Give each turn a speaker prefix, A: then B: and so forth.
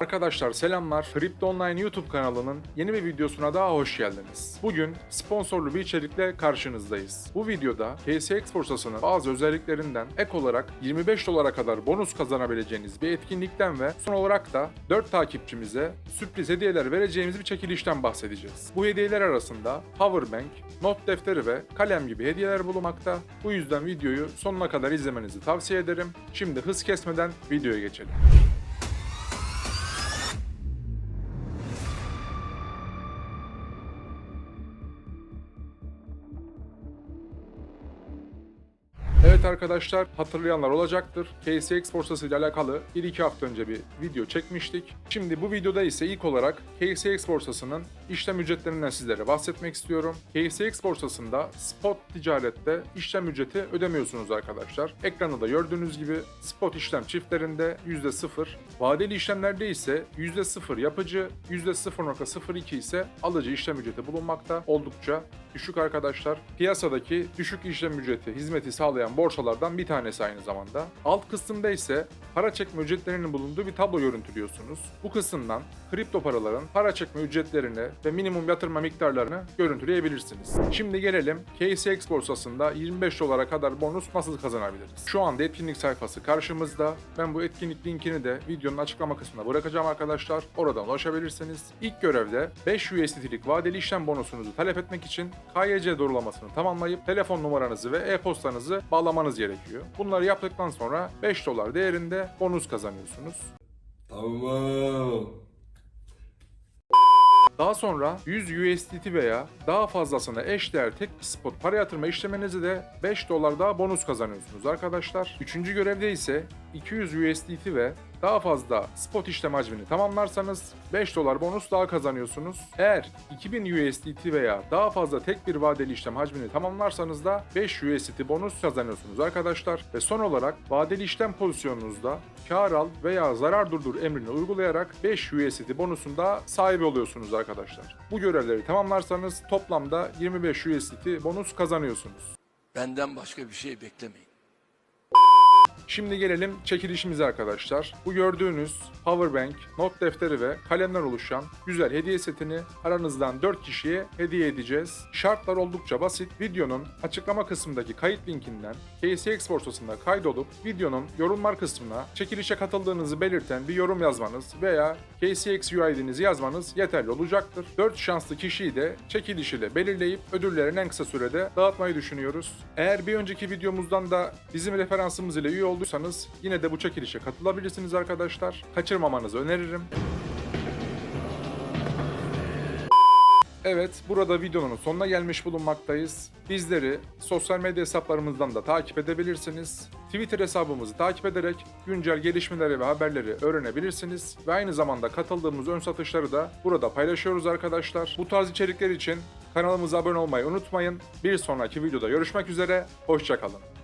A: Arkadaşlar selamlar. Crypto Online YouTube kanalının yeni bir videosuna daha hoş geldiniz. Bugün sponsorlu bir içerikle karşınızdayız. Bu videoda KCX borsasının bazı özelliklerinden ek olarak 25 dolara kadar bonus kazanabileceğiniz bir etkinlikten ve son olarak da 4 takipçimize sürpriz hediyeler vereceğimiz bir çekilişten bahsedeceğiz. Bu hediyeler arasında Powerbank, not defteri ve kalem gibi hediyeler bulunmakta. Bu yüzden videoyu sonuna kadar izlemenizi tavsiye ederim. Şimdi hız kesmeden videoya geçelim. Evet arkadaşlar hatırlayanlar olacaktır. KCX borsası ile alakalı 1-2 hafta önce bir video çekmiştik. Şimdi bu videoda ise ilk olarak KCX borsasının işlem ücretlerinden sizlere bahsetmek istiyorum. KCX borsasında spot ticarette işlem ücreti ödemiyorsunuz arkadaşlar. Ekranda da gördüğünüz gibi spot işlem çiftlerinde %0, vadeli işlemlerde ise %0 yapıcı, %0.02 ise alıcı işlem ücreti bulunmakta. Oldukça düşük arkadaşlar. Piyasadaki düşük işlem ücreti hizmeti sağlayan borsalardan bir tanesi aynı zamanda. Alt kısımda ise para çekme ücretlerinin bulunduğu bir tablo görüntülüyorsunuz. Bu kısımdan kripto paraların para çekme ücretlerini ve minimum yatırma miktarlarını görüntüleyebilirsiniz. Şimdi gelelim KCX borsasında 25 dolara kadar bonus nasıl kazanabiliriz? Şu anda etkinlik sayfası karşımızda. Ben bu etkinlik linkini de videonun açıklama kısmına bırakacağım arkadaşlar. Oradan ulaşabilirsiniz. İlk görevde 5 USDT'lik vadeli işlem bonusunuzu talep etmek için KYC doğrulamasını tamamlayıp telefon numaranızı ve e-postanızı bağlamanız gerekiyor. Bunları yaptıktan sonra 5 dolar değerinde bonus kazanıyorsunuz.
B: Tamam.
A: Daha sonra 100 USDT veya daha fazlasına eşdeğer tek bir spot para yatırma işlemenizi de 5 dolar daha bonus kazanıyorsunuz arkadaşlar. Üçüncü görevde ise 200 USDT ve daha fazla spot işlem hacmini tamamlarsanız 5 dolar bonus daha kazanıyorsunuz. Eğer 2000 USDT veya daha fazla tek bir vadeli işlem hacmini tamamlarsanız da 5 USDT bonus kazanıyorsunuz arkadaşlar. Ve son olarak vadeli işlem pozisyonunuzda kar al veya zarar durdur emrini uygulayarak 5 USDT bonusunda sahibi oluyorsunuz arkadaşlar. Bu görevleri tamamlarsanız toplamda 25 USDT bonus kazanıyorsunuz.
C: Benden başka bir şey beklemeyin.
A: Şimdi gelelim çekilişimize arkadaşlar. Bu gördüğünüz powerbank, not defteri ve kalemler oluşan güzel hediye setini aranızdan 4 kişiye hediye edeceğiz. Şartlar oldukça basit. Videonun açıklama kısmındaki kayıt linkinden KCX borsasında kaydolup videonun yorumlar kısmına çekilişe katıldığınızı belirten bir yorum yazmanız veya KCX UID'nizi yazmanız yeterli olacaktır. 4 şanslı kişiyi de çekiliş ile belirleyip ödüllerini en kısa sürede dağıtmayı düşünüyoruz. Eğer bir önceki videomuzdan da bizim referansımız ile üye olduysanız yine de bu çekilişe katılabilirsiniz arkadaşlar. Kaçırmamanızı öneririm. Evet, burada videonun sonuna gelmiş bulunmaktayız. Bizleri sosyal medya hesaplarımızdan da takip edebilirsiniz. Twitter hesabımızı takip ederek güncel gelişmeleri ve haberleri öğrenebilirsiniz. Ve aynı zamanda katıldığımız ön satışları da burada paylaşıyoruz arkadaşlar. Bu tarz içerikler için kanalımıza abone olmayı unutmayın. Bir sonraki videoda görüşmek üzere, hoşçakalın.